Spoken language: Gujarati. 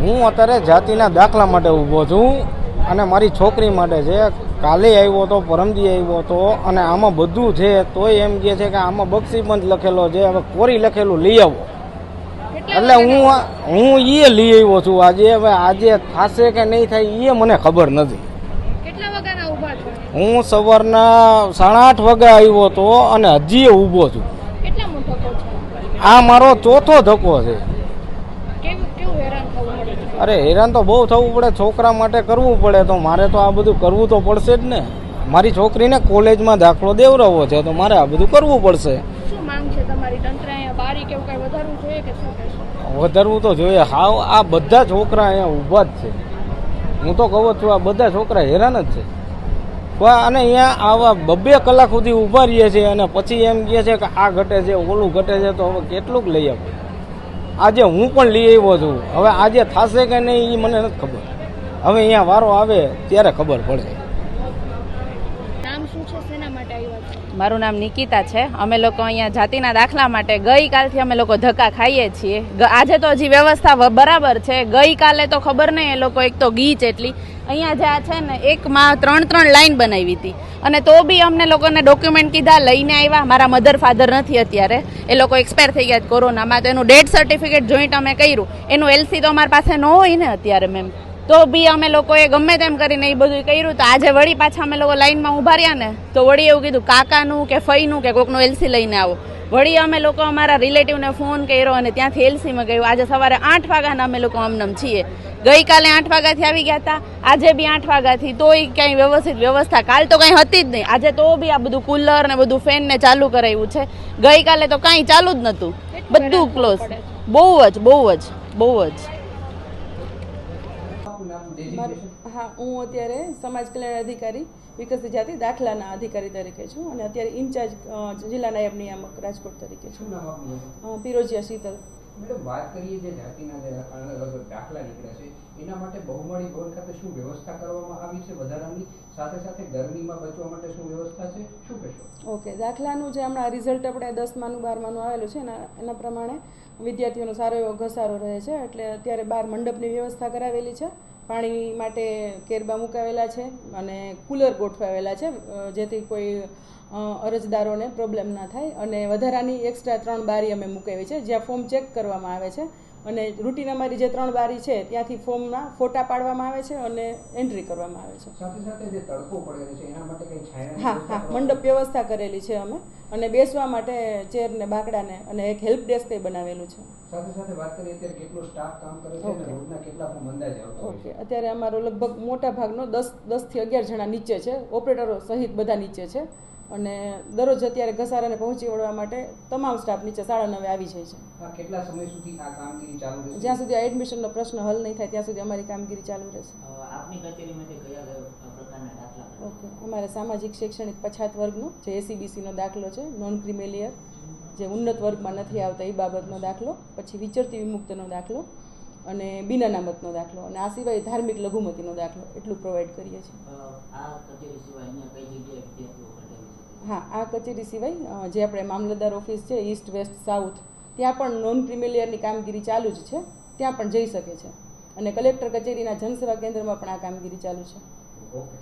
હું અત્યારે જાતિના દાખલા માટે ઊભો છું અને મારી છોકરી માટે છે. કાલે આવ્યો હતો પરમદી આવ્યો હતો અને આમાં બધું છે. તોય એમ કહે છે કે આમાં બક્ષીબંધ લખેલો છે. હવે કોરી લખેલું લઈ આવો. એટલે હું હું એ લઈ આવ્યો છું. આજે હવે આજે થશે કે નહીં થાય એ મને ખબર નથી. હું સવારના સાડા આઠ વાગે આવ્યો હતો અને હજી ઊભો છો? આ મારો ચોથો ધક્કો છે કેવું કેવું હેરાન થવું પડે છે અરે હેરાન તો બહુ થવું પડે છોકરા માટે કરવું પડે તો મારે તો આ બધું કરવું તો પડશે જ ને. મારી છોકરીને કોલેજમાં દાખલો દેવડાવવો છે તો મારે આ બધું કરવું પડશે. વધારવું તો જોઈએ. હાવ આ બધા છોકરા અહીંયા ઊભા જ છે. હું તો કહું છું આ બધા છોકરા હેરાન જ છે. અને અહીંયા આવા બબ્બે કલાક સુધી ઊભા રહીએ છીએ અને પછી એમ કહે છે કે આ ઘટે છે ઓલું ઘટે છે તો હવે કેટલુંક લઈ આવું આજે હું પણ લઈ આવ્યો છું. હવે આજે થશે કે નહીં એ મને નથી ખબર. હવે અહીંયા વારો આવે ત્યારે ખબર પડે. મારું નામ નિકિતા છે. અમે લોકો અહીંયા જાતિના દાખલા માટે ગઈકાલથી અમે લોકો ધક્કા ખાઈએ છીએ. આજે તો હજી વ્યવસ્થા બરાબર છે. ગઈકાલે તો ખબર નહીં, એ લોકો એક તો ગીચ એટલી અહીંયા જે આ છે ને, એકમાં ત્રણ ત્રણ લાઈન બનાવી હતી. અને તો બી અમને લોકોને ડોક્યુમેન્ટ કીધા, લઈને આવ્યા. મારા મધર ફાધર નથી અત્યારે. એ લોકો એક્સપાયર થઈ ગયા કોરોનામાં. તો એનું ડેથ સર્ટિફિકેટ જોઈન્ટ અમે કર્યું. એનું એલસી તો અમારી પાસે ન હોય ને અત્યારે, મેમ. તો બી અમે લોકોએ ગમે તેમ કરીને એ બધું કર્યું. તો આજે વળી પાછા અમે લોકો લાઈનમાં ઊભા રહ્યા ને તો વળી એવું કીધું કાકાનું કે ફઈનું કે કોકનું એલસી લઈને આવો. વળી અમે લોકો અમારા રિલેટિવને ફોન કર્યો અને ત્યાંથી એલસીમાં ગયું. આજે સવારે આઠ વાગ્યાના અમે લોકો અમનમ છીએ. ગઈકાલે આઠ વાગ્યાથી આવી ગયા હતા. આજે બી આઠ વાગ્યાથી. તોય ક્યાંય વ્યવસ્થિત વ્યવસ્થા કાલ તો કંઈ હતી જ નહીં. આજે તો બી આ બધું કુલર ને બધું ફેન ને ચાલુ કરાવ્યું છે. ગઈકાલે તો કાંઈ ચાલુ જ નહોતું. બધું ક્લોઝ બહુ જ બહુ જ બહુ જ. હા હું અત્યારે સમાજ કલ્યાણ અધિકારી વિકસિત જાતિ દાખલાના અધિકારી તરીકે છું અને અત્યારે ઇન્ચાર્જ જિલ્લા નાયબ નિયામક રાજકોટ તરીકે છું. પિરોજિયા શીતલ. મેડમ વાત કરીએ જે જાતિના જે અલગ અલગ દાખલા નીકળ્યા છે એના માટે બહુમાળી ભવન ખાતે શું વ્યવસ્થા કરવામાં આવી છે? વધારાની સાથે સાથે ગરમીમાં બચવા માટે શું વ્યવસ્થા છે? શું કહેશો? ઓકે દાખલાનું જે હમણાં રિઝલ્ટ આપણે દસમાનું બારમાનું આવેલું છે એના એના પ્રમાણે વિદ્યાર્થીઓનો સારો એવો ઘસારો રહે છે એટલે અત્યારે બાર મંડપની વ્યવસ્થા કરાવેલી છે. પાણી માટે કેરબા મુકાવેલા છે અને કુલર ગોઠવાવેલા છે જેથી કોઈ અરજદારોને પ્રોબ્લેમ ના થાય. અને વધારાની એક્સ્ટ્રા ત્રણ બારી અમે મૂકાવી છે, જ્યાં ફોર્મ ચેક કરવામાં આવે છે. અને રૂટીન અમારી જે ત્રણ બારી છે ત્યાંથી ફોર્મના ફોટા પાડવામાં આવે છે અને એન્ટ્રી કરવામાં આવે છે. સાથે સાથે જે તડકો પડેલો છે એના માટે કઈ છાયાની હા હા મંડપ વ્યવસ્થા કરેલી છે અમે. અને બેસવા માટે ચેર ને બાકડાને અને એક હેલ્પ ડેસ્ક બનાવેલું છે. સાથે સાથે વાત કરીએ અત્યારે કેટલો સ્ટાફ કામ કરે છે અને ઓકે. રોજના કેટલા ફોર્મ અંદાજે આવતા ઓકે અત્યારે અમારો લગભગ મોટા ભાગનો દસ દસથી અગિયાર જણા નીચે છે. ઓપરેટરો સહિત બધા નીચે છે. અને દરરોજ અત્યારે ઘસારાને પહોંચી વળવા માટે તમામ સ્ટાફ નીચે સાડા નવે આવી જાય છે. કેટલા સમય સુધી આ કામગીરી ચાલુ રહેશે? જ્યાં સુધી આ એડમિશનનો પ્રશ્ન હલ નહીં થાય ત્યાં સુધી અમારી કામગીરી ચાલુ રહેશે. આપની કચેરીમાંથી કયા કયા પ્રકારના દાખલા ઓકે અમારે સામાજિક શૈક્ષણિક પછાત વર્ગનો જે એસીબીસીનો દાખલો છે નોન ક્રિમેલિયર જે ઉન્નત વર્ગમાં નથી આવતા એ બાબતનો દાખલો પછી વિચરતી વિમુક્તનો દાખલો અને બિન અનામતનો દાખલો. અને આ સિવાય ધાર્મિક લઘુમતીનો દાખલો એટલું પ્રોવાઈડ કરીએ છીએ. આ કચેરી સિવાય અન્ય કઈ જગ્યાએ હા, આ કચેરી સિવાય જે આપણે મામલતદાર ઓફિસ છે ઈસ્ટ વેસ્ટ સાઉથ ત્યાં પણ નોન ક્રિમિલિયરની કામગીરી ચાલુ જ છે, ત્યાં પણ જઈ શકે છે. અને કલેક્ટર કચેરીના જનસેવા કેન્દ્રમાં પણ આ કામગીરી ચાલુ છે. ઓકે